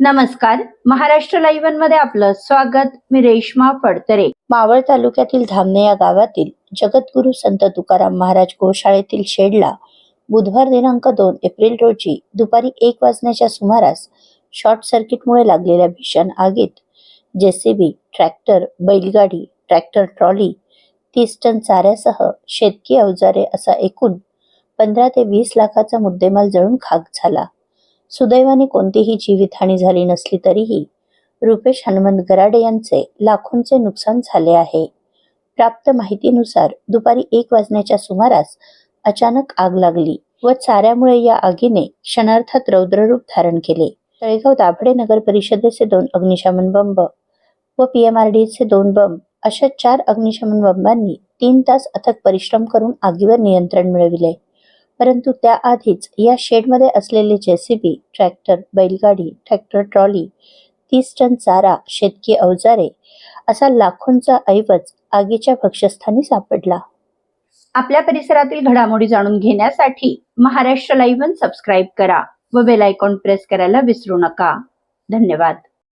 नमस्कार. महाराष्ट्र लाईव्हमध्ये आपलं स्वागत. मी रेश्मा फडतरे. मावळ तालुक्यातील धामणे या गावातील जगद्गुरू संत तुकाराम महाराज गोशाळेतील शेडला बुधवार दिनांक दोन एप्रिल रोजी दुपारी एक वाजण्याच्या सुमारास शॉर्ट सर्किटमुळे लागलेल्या भीषण आगीत जेसीबी ट्रॅक्टर बैलगाडी ट्रॅक्टर ट्रॉली तीस टन चाऱ्यासह शेतकी अवजारे असा एकूण पंधरा ते वीस लाखाचा मुद्देमाल जळून खाक झाला. सुदैवाने कोणतीही जीवितहानी झाली नसली तरीही रुपेश हनुमंत गराडे यांचे लाखोंचे नुकसान झाले आहे. प्राप्त माहितीनुसार दुपारी एक वाजण्याच्या सुमारास अचानक आग लागली व चाऱ्यामुळे या आगीने क्षणार्थात रौद्ररूप धारण केले. तळेगाव दाभडे नगर परिषदेचे दोन अग्निशमन बंब व पीएमआरडीचे दोन बंब अशा चार अग्निशमन बंबांनी तीन तास अथक परिश्रम करून आगीवर नियंत्रण मिळविले. परंतु त्याआधीच या शेडमध्ये असलेले जेसीबी ट्रॅक्टर बैलगाडी ट्रॅक्टर ट्रॉली तीस टन चारा शेतकी अवजारे असा लाखोंचा ऐवज आगीच्या भक्षस्थानी सापडला. आपल्या परिसरातील घडामोडी जाणून घेण्यासाठी महाराष्ट्र लाईव्ह सबस्क्राईब करा व बेल आयकॉन प्रेस करायला विसरू नका. धन्यवाद.